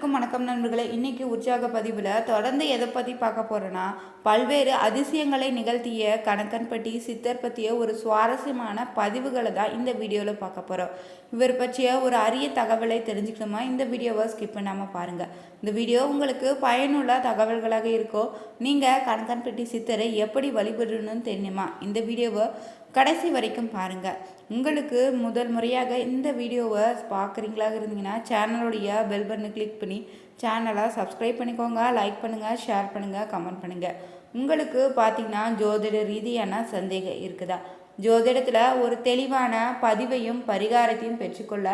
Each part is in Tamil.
அனைவருக்கும் வணக்கம் நண்பர்களே. இன்றைக்கி உற்சாக பதிவில் தொடர்ந்து எதை பற்றி பார்க்க போகிறோன்னா பல்வேறு அதிசயங்களை நிகழ்த்திய கணக்கன்பட்டி சித்தர் பற்றிய ஒரு சுவாரஸ்யமான பதிவுகளை தான் இந்த வீடியோவில் பார்க்க போகிறோம் இவர் பற்றிய ஒரு அரிய தகவலை தெரிஞ்சுக்கணுமா? இந்த வீடியோவை ஸ்கிப் பண்ணாமல் பாருங்கள் இந்த வீடியோ உங்களுக்கு பயனுள்ள தகவல்களாக இருக்கோ நீங்கள் கணக்கன்பட்டி சித்தரை எப்படி வழிபடணும்னு தெரியுமா? இந்த வீடியோவை கடைசி வரைக்கும் பாருங்கள் உங்களுக்கு முதல் முறையாக இந்த வீடியோவை பார்க்குறீங்களா இருந்தீங்கன்னா சேனலுடைய பெல் பட்டனை கிளிக் பண்ணி சேனலை சப்ஸ்கிரைப் பண்ணிக்கோங்க லைக் பண்ணுங்கள் ஷேர் பண்ணுங்கள் கமெண்ட் பண்ணுங்கள் உங்களுக்கு பார்த்தீங்கன்னா ஜோதிட ரீதியான சந்தேகம் இருக்குதா? ஜோதிடத்தில் ஒரு தெளிவான பதிவையும் பரிகாரத்தையும் பெற்றுக்கொள்ள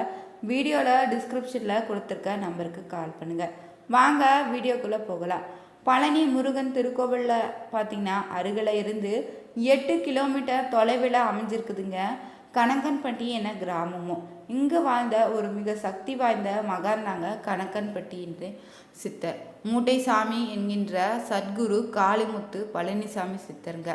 வீடியோவில் டிஸ்கிரிப்ஷனில் கொடுத்துருக்க நம்பருக்கு கால் பண்ணுங்கள் வாங்க வீடியோக்குள்ளே போகலாம். பழனி முருகன் திருக்கோவிலில் பார்த்தீங்கன்னா அருகில் இருந்து எட்டு கிலோமீட்டர் தொலைவில் அமைஞ்சிருக்குதுங்க. கணக்கன்பட்டி என கிராமமும் இங்கே வாழ்ந்த ஒரு மிக சக்தி வாய்ந்த மகான் தாங்க கணக்கன்பட்டி என்று சித்தர். மூட்டைசாமி என்கின்ற சத்குரு காளிமுத்து பழனிசாமி சித்தருங்க.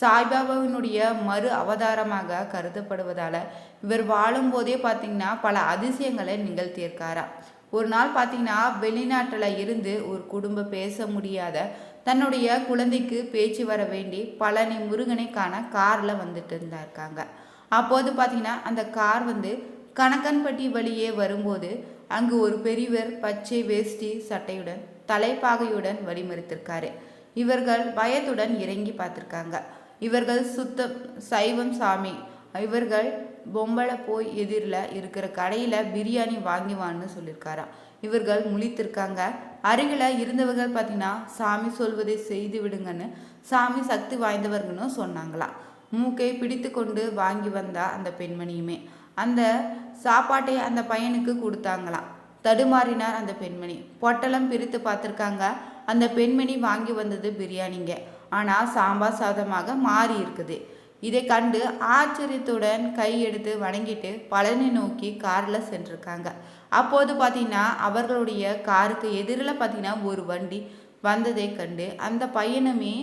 சாய்பாபாவினுடைய மறு அவதாரமாக கருதப்படுவதால் இவர் வாழும்போதே பார்த்தீங்கன்னா பல அதிசயங்களை நிகழ்த்தியிருக்காரா ஒரு நாள் பார்த்தீங்கன்னா வெளிநாட்டில் இருந்து ஒரு குடும்பம் பேச முடியாத தன்னுடைய குழந்தைக்கு பேச்சு வர வேண்டி பழனி முருகனை காண காரில் வந்துட்டு இருந்தாருக்காங்க. அப்போது பார்த்தீங்கன்னா அந்த கார் வந்து கணக்கன்பட்டி வழியே வரும்போது அங்கு ஒரு பெரியவர் பச்சை வேஷ்டி சட்டையுடன் தலைப்பாகையுடன் வழிமறித்திருக்காரு. இவர்கள் பயத்துடன் இறங்கி பார்த்துருக்காங்க. இவர்கள் சுத்தம் சைவம் சாமி. இவர்கள் பொம்பளை போய் எதிரில் இருக்கிற கடையில் பிரியாணி வாங்கி வான்னு சொல்லியிருக்காராம் இவர்கள் முழித்திருக்காங்க. அருகில் இருந்தவர்கள் பார்த்தீங்கன்னா சாமி சொல்வதை செய்து விடுங்கன்னு சாமி சக்தி வாய்ந்தவர்கள்னு சொன்னாங்களாம் மூக்கை பிடித்து கொண்டு வாங்கி வந்தா அந்த பெண்மணியுமே அந்த சாப்பாட்டை அந்த பையனுக்கு கொடுத்தாங்களாம் தடுமாறினார் அந்த பெண்மணி. பொட்டலம் பிரித்து பார்த்துருக்காங்க. அந்த பெண்மணி வாங்கி வந்தது பிரியாணிங்க. ஆனால் சாம்பார் சாதமாக மாறி இருக்குது. இதை கண்டு ஆச்சரியத்துடன் கை எடுத்து வணங்கிட்டு பழனி நோக்கி காரில் சென்றிருக்காங்க. அப்போது பார்த்தீங்கன்னா அவர்களுடைய காருக்கு எதிரில் பார்த்தீங்கன்னா ஒரு வண்டி வந்ததை கண்டு அந்த பையனுமே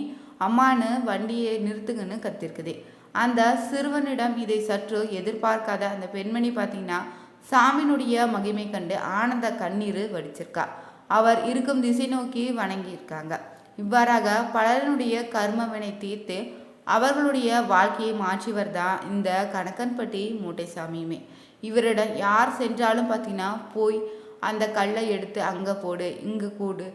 அம்மானு வண்டியை நிறுத்துங்கன்னு கத்திருக்குது. அந்த சிறுவனிடம் இதை சற்று எதிர்பார்க்காத அந்த பெண்மணி பார்த்தீங்கன்னா சாமியினுடைய மகிமை கண்டு ஆனந்த கண்ணீர் வடிச்சிருக்கா. அவர் இருக்கும் திசை நோக்கி வணங்கியிருக்காங்க. இவ்வாறாக பலருடைய கர்மவினை தீர்த்து அவர்களுடைய வாழ்க்கையை மாற்றிவர் தான் இந்த கணக்கன்பட்டி மூட்டைசாமியுமே. இவரிடம் யார் சென்றாலும் பார்த்தீங்கன்னா போய் அந்த கல்லை எடுத்து அங்கே போடு இங்கே கூடு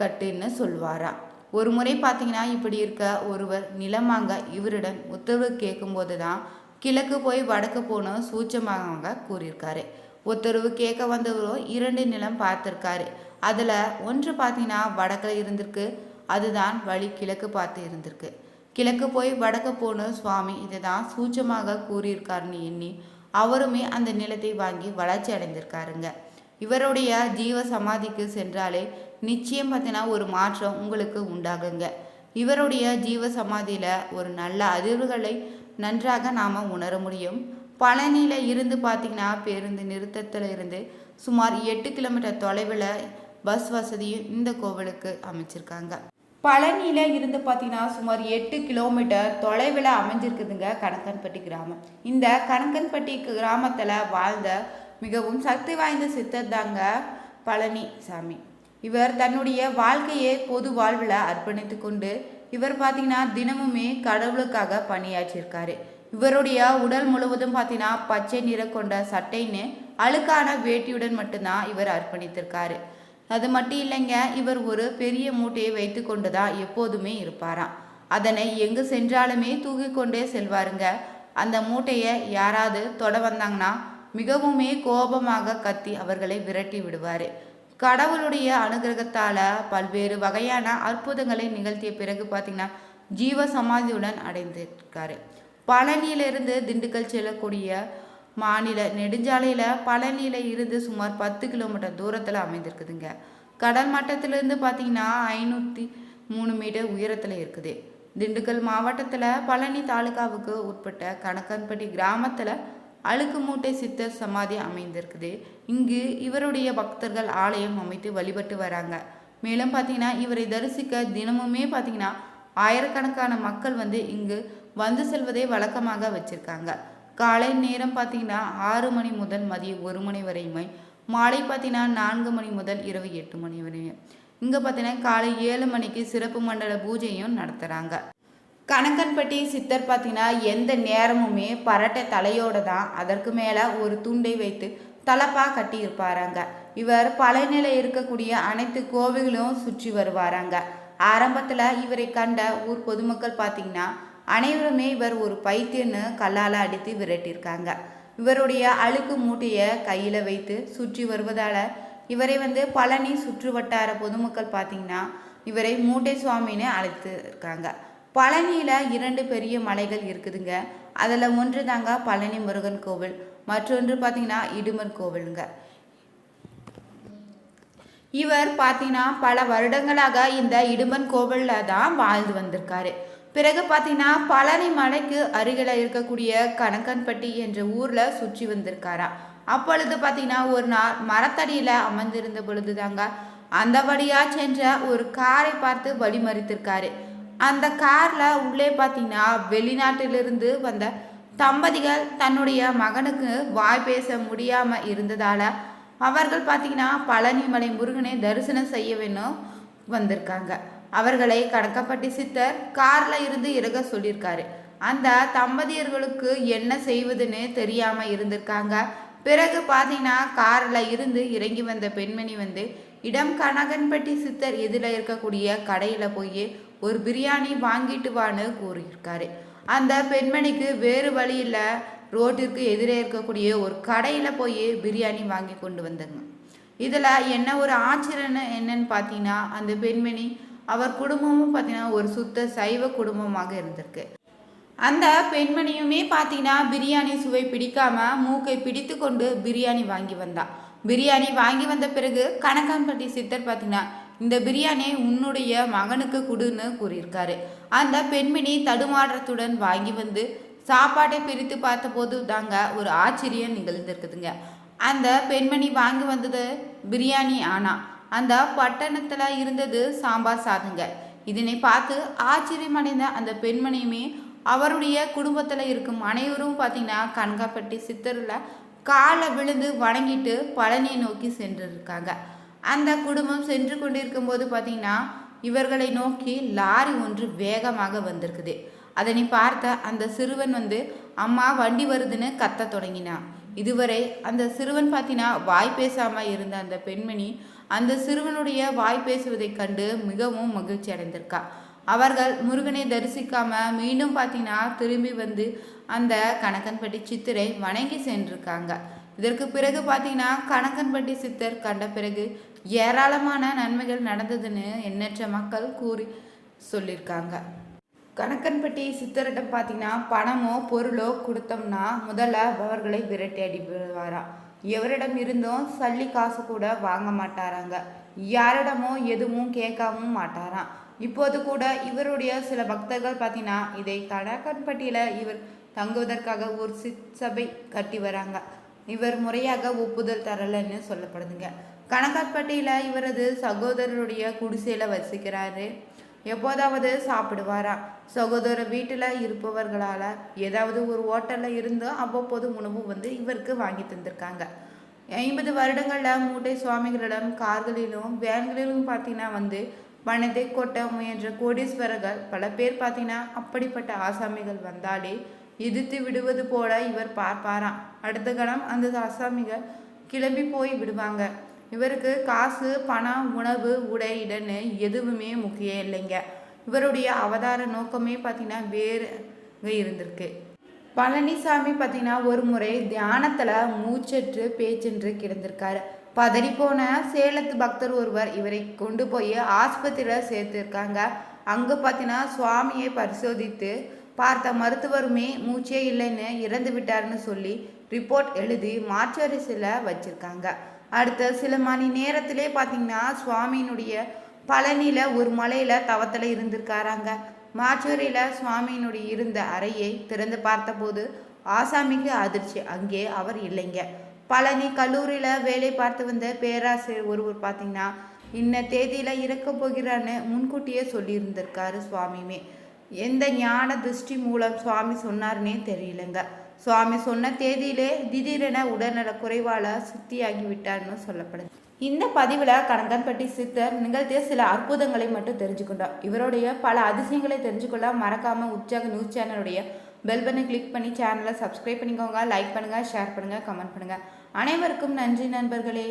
கட்டுன்னு சொல்வாரா? ஒரு முறை பார்த்தீங்கன்னா இப்படி இருக்க ஒருவர் நிலமாங்க இவரிடம் உத்தரவு கேட்கும்போது தான் கிழக்கு போய் வடக்கு போகணும் சூச்சமாக கூறியிருக்காரு. உத்தரவு கேட்க வந்தவரோ இரண்டு நிலம் பார்த்துருக்காரு. அதில் ஒன்று பார்த்தீங்கன்னா வடக்கில் இருந்திருக்கு. அதுதான் வழி கிழக்கு பார்த்து இருந்திருக்கு. கிழக்கு போய் வடக்கு போன சுவாமி இதை தான் சூச்சமாக கூறியிருக்காருன்னு எண்ணி அவருமே அந்த நிலத்தை வாங்கி வளர்ச்சி அடைந்திருக்காருங்க. இவருடைய ஜீவ சமாதிக்கு சென்றாலே நிச்சயம் பார்த்தீங்கன்னா ஒரு மாற்றம் உங்களுக்கு உண்டாகுங்க. இவருடைய ஜீவ சமாதியில் ஒரு நல்ல அதிர்வுகளை நன்றாக நாம் உணர முடியும். பழனியில் இருந்து பார்த்தீங்கன்னா பேருந்து நிறுத்தத்தில் இருந்து சுமார் எட்டு கிலோமீட்டர் தொலைவில் பஸ் வசதியும் இந்த கோவிலுக்கு அமைச்சிருக்காங்க. பழனியில் இருந்து பார்த்தீங்கன்னா சுமார் எட்டு கிலோமீட்டர் தொலைவில் அமைஞ்சிருக்குதுங்க கணக்கன்பட்டி கிராமம். இந்த கணக்கன்பட்டி கிராமத்தில் வாழ்ந்த மிகவும் சக்தி வாய்ந்த சித்தர் தாங்க பழனி சாமி. இவர் தன்னுடைய வாழ்க்கையை பொது வாழ்வில் அர்ப்பணித்து கொண்டு இவர் பார்த்தீங்கன்னா தினமுமே கடவுளுக்காக பணியாற்றியிருக்காரு. இவருடைய உடல் முழுவதும் பார்த்தீங்கன்னா பச்சை நிற கொண்ட சட்டைன்னு அழுக்கான வேட்டியுடன் மட்டும்தான் இவர் அர்ப்பணித்திருக்காரு. அது மட்டும் இல்லைங்க இவர் ஒரு பெரிய மூட்டையை வைத்து கொண்டு தான் எப்போதுமே இருப்பாராம். அதனை எங்கு சென்றாலுமே தூக்கி கொண்டே செல்வாருங்க. அந்த மூட்டையை யாராவது தொட வந்தாங்கன்னா மிகவுமே கோபமாக கத்தி அவர்களை விரட்டி விடுவார். கடவுளுடைய அனுகிரகத்தால் பல்வேறு வகையான அற்புதங்களை நிகழ்த்திய பிறகு பார்த்தீங்கன்னா ஜீவ சமாதியுடன் அடைந்திருக்காரு. பழனியிலிருந்து திண்டுக்கல் செல்லக்கூடிய மாநில நெடுஞ்சாலையில் பழனியில் இருந்து சுமார் பத்து கிலோமீட்டர் தூரத்தில் அமைந்திருக்குதுங்க. கடல் மட்டத்திலிருந்து பார்த்தீங்கன்னா ஐநூற்றி மூணு மீட்டர் உயரத்தில் இருக்குது. திண்டுக்கல் மாவட்டத்தில் பழனி தாலுகாவுக்கு உட்பட்ட கணக்கன்பட்டி கிராமத்தில் அழுக்கு மூட்டை சித்தர் சமாதி அமைந்திருக்குது. இங்கு இவருடைய பக்தர்கள் ஆலயம் அமைத்து வழிபட்டு வராங்க. மேலும் பார்த்தீங்கன்னா இவரை தரிசிக்க தினமுமே பார்த்தீங்கன்னா ஆயிரக்கணக்கான மக்கள் வந்து இங்கு வந்து செல்வதை வழக்கமாக வச்சுருக்காங்க. காலை நேரம் பார்த்தீங்கன்னா ஆறு மணி முதல் மதியம் ஒரு மணி வரையுமே. மாலை பார்த்தீங்கன்னா நான்கு மணி முதல் இரவு எட்டு மணி வரையும். இங்கே பார்த்தீங்கன்னா காலை ஏழு மணிக்கு சிறப்பு மண்டல பூஜையும் நடத்துகிறாங்க கணக்கன்பட்டி சித்தர் பார்த்தீங்கன்னா எந்த நேரமுமே பரட்டை தலையோடு தான் அதற்கு மேலே ஒரு துண்டை வைத்து தலப்பாக கட்டி இருப்பாராங்க இவர் பழனியில் இருக்கக்கூடிய அனைத்து கோவில்களும் சுற்றி வருவாராங்க. ஆரம்பத்தில் இவரை கண்ட ஊர் பொதுமக்கள் பார்த்தீங்கன்னா அனைவருமே இவர் ஒரு பைத்தியன்னு கல்லால் அடித்து விரட்டியிருக்காங்க. இவருடைய அழுக்கு மூட்டையை கையில் வைத்து சுற்றி வருவதால் இவரை வந்து பழனி சுற்று வட்டார பொதுமக்கள் பார்த்தீங்கன்னா இவரை மூட்டை சுவாமின்னு அழைத்து இருக்காங்க பழனியில் இரண்டு பெரிய மலைகள் இருக்குதுங்க. அதில் ஒன்று தாங்க பழனி முருகன் கோவில் மற்றொன்று பார்த்தீங்கன்னா இடுமன் கோவிலுங்க. இவர் பார்த்தீங்கன்னா பல வருடங்களாக இந்த இடுமன் கோவிலில் தான் வாழ்ந்து வந்திருக்காரு. பிறகு பார்த்தீங்கன்னா பழனி மலைக்கு அருகில் இருக்கக்கூடிய கணக்கன்பட்டி என்ற ஊரில் சுற்றி வந்திருக்காரா. அப்பொழுது பார்த்தீங்கன்னா ஒரு நாள் மரத்தடியில் அமர்ந்திருந்த பொழுது தாங்க அந்த வழியாக சென்ற ஒரு காரை பார்த்து வழிமறித்திருக்காரு. அந்த காரில் உள்ளே பார்த்தீங்கன்னா வெளிநாட்டிலிருந்து வந்த தம்பதிகள் தன்னுடைய மகனுக்கு வாய் பேச முடியாமல் இருந்ததால் அவர்கள் பார்த்தீங்கன்னா பழனிமலை முருகனை தரிசனம் செய்ய வேணும் வந்திருக்காங்க. அவர்களை கணக்கப்பட்டி சித்தர் காரில் இருந்து இறக சொல்லியிருக்காரு. அந்த தம்பதியர்களுக்கு என்ன செய்வதுன்னு தெரியாமல் இருந்திருக்காங்க. பிறகு பார்த்தீங்கன்னா காரில் இருந்து இறங்கி வந்த பெண்மணி வந்து இடம் கனகன்பட்டி சித்தர் எதில் இருக்கக்கூடிய கடையில் போய் ஒரு பிரியாணி வாங்கிட்டு வான்னு கூறியிருக்காரு. அந்த பெண்மணிக்கு வேறு வழியில் ரோட்டிற்கு எதிரே இருக்கக்கூடிய ஒரு கடையில் போய் பிரியாணி வாங்கி கொண்டு வந்தாங்க இதில் என்ன ஒரு ஆச்சரியன்னு என்னன்னு பார்த்தீங்கன்னா அந்த பெண்மணி அவர் குடும்பமும் பார்த்தீங்கன்னா ஒரு சுத்த சைவ குடும்பமாக இருந்திருக்கு. அந்த பெண்மணியுமே பார்த்தீங்கன்னா பிரியாணி சுவை பிடிக்காம மூக்கை பிடித்து கொண்டு பிரியாணி வாங்கி வந்தா. பிரியாணி வாங்கி வந்த பிறகு கணக்கான்பட்டி சித்தர் பார்த்தீங்கன்னா இந்த பிரியாணி உன்னுடைய மகனுக்கு கொடுன்னு கூறியிருக்காரு. அந்த பெண்மணி தடுமாற்றத்துடன் வாங்கி வந்து சாப்பாட்டை பிரித்து பார்த்தபோது தாங்க ஒரு ஆச்சரியம் நிகழ்ந்திருக்குதுங்க. அந்த பெண்மணி வாங்கி வந்தது பிரியாணி ஆனா அந்த பட்டணத்தில் இருந்தது சாம்பார் சாதங்க. இதனை பார்த்து ஆச்சரியமடைந்த அந்த பெண்மணியுமே அவருடைய குடும்பத்தில் இருக்கும் அனைவரும் பார்த்தீங்கன்னா கண்காப்பட்டி சித்தரில் காலை விழுந்து வணங்கிட்டு பழனியை நோக்கி சென்றிருக்காங்க. அந்த குடும்பம் சென்று கொண்டிருக்கும் போது பார்த்தீங்கன்னா இவர்களை நோக்கி லாரி ஒன்று வேகமாக வந்திருக்குது. அதனை பார்த்த அந்த சிறுவன் வந்து அம்மா வண்டி வருதுன்னு கத்த தொடங்கினான் இதுவரை அந்த சிறுவன் பார்த்தீங்கன்னா வாய் பேசாமல் இருந்த அந்த பெண்மணி அந்த சிறுவனுடைய வாய் பேசுவதை கண்டு மிகவும் மகிழ்ச்சி அடைந்திருக்கா. அவர்கள் முருகனை தரிசிக்காம மீண்டும் பார்த்தீங்கன்னா திரும்பி வந்து அந்த கணக்கன்பட்டி சித்தரை வணங்கி சென்றிருக்காங்க. இதற்கு பிறகு பார்த்தீங்கன்னா கணக்கன்பட்டி சித்தர் கண்ட பிறகு ஏராளமான நன்மைகள் நடந்ததுன்னு எண்ணற்ற மக்கள் கூறி சொல்லியிருக்காங்க கணக்கன்பட்டி சித்தரிடம் பார்த்தீங்கன்னா பணமோ பொருளோ கொடுத்தோம்னா முதல்ல அவர்களை விரட்டி அடிப்படுவாராம் எவரிடம் இருந்தும் சல்லி காசு கூட வாங்க மாட்டாராங்க. யாரிடமோ எதுவும் கேட்கவும் மாட்டாராம். இப்போது கூட இவருடைய சில பக்தர்கள் பார்த்தீங்கன்னா இதை கணக்கன்பட்டியில் இவர் தங்குவதற்காக ஒரு சிற்சபை கட்டி வராங்க. இவர் முறையாக ஒப்புதல் தரலன்னு சொல்லப்படுதுங்க. கணக்கன்பட்டியில் இவரது சகோதரருடைய குடிசையில் வசிக்கிறாரு. எப்போதாவது சாப்பிடுவாரா? சகோதரர் வீட்டில் இருப்பவர்களால் ஏதாவது ஒரு ஹோட்டலில் இருந்து அவ்வப்போது உணவு வந்து இவருக்கு வாங்கி தந்திருக்காங்க. ஐம்பது வருடங்களில் மூட்டை சுவாமிகளிடம் கார்களிலும் வேன்களிலும் பார்த்தீங்கன்னா வந்து பணத்தை கொட்ட முயன்ற கோடீஸ்வரர்கள் பல பேர் பார்த்தீங்கன்னா அப்படிப்பட்ட ஆசாமிகள் வந்தாலே எதிர்த்து விடுவது போல இவர் பார்ப்பாராம். அடுத்த கணம் அந்த ஆசாமிகள் கிளம்பி போய் விடுவாங்க. இவருக்கு காசு பணம் உணவு உடை இடன்னு எதுவுமே முக்கியம் இல்லைங்க. இவருடைய அவதார நோக்கமே பார்த்தீங்கன்னா வேறு இருந்திருக்கு. பழனிசாமி பார்த்தீங்கன்னா ஒரு முறை தியானத்தில் மூச்சற்று பேச்சென்று கிடந்திருக்காரு. பதறிப்போன சேலத்து பக்தர் ஒருவர் இவரை கொண்டு போய் ஆஸ்பத்திரியில் சேர்த்துருக்காங்க. அங்கே பார்த்தீங்கன்னா சுவாமியை பரிசோதித்து பார்த்த மருத்துவருமே மூச்சே இல்லைன்னு இறந்து விட்டார்னு சொல்லி ரிப்போர்ட் எழுதி மாற்றரிசில் வச்சுருக்காங்க. அடுத்த சில மணி நேரத்திலே பார்த்தீங்கன்னா சுவாமியினுடைய பழனியில் ஒரு மலையில் தவத்தில் இருந்திருக்காராங்க. மாச்சூரியில் சுவாமியினுடைய இருந்த அறையை திறந்து பார்த்தபோது ஆசாமிக்கு அதிர்ச்சி. அங்கே அவர் இல்லைங்க. பழனி கல்லூரியில் வேலை பார்த்து வந்த பேராசிரியர் ஒருவர் பார்த்தீங்கன்னா இன்ன தேதியில் இறக்க போகிறான்னு முன்கூட்டியே சொல்லியிருந்திருக்காரு சுவாமியுமே. எந்த ஞான திருஷ்டி மூலம் சுவாமி சொன்னார்னே தெரியலங்க. சுவாமி சொன்ன தேதியிலே திடீரென உடல்நல குறைவால் சுத்தியாகிவிட்டார்னு சொல்லப்படுது. இந்த பதிவில் கணக்கன்பட்டி சித்தர் நிகழ்த்திய சில அற்புதங்களை மட்டும் தெரிஞ்சுக்கொண்டோம் இவருடைய பல அதிசயங்களை தெரிஞ்சுக்கொள்ள மறக்காமல் உற்சாக நியூஸ் சேனலுடைய பெல் பண்ணி கிளிக் பண்ணி சேனலை சப்ஸ்கிரைப் பண்ணிக்கோங்க லைக் பண்ணுங்கள் ஷேர் பண்ணுங்கள் கமெண்ட் பண்ணுங்கள் அனைவருக்கும் நன்றி நண்பர்களே.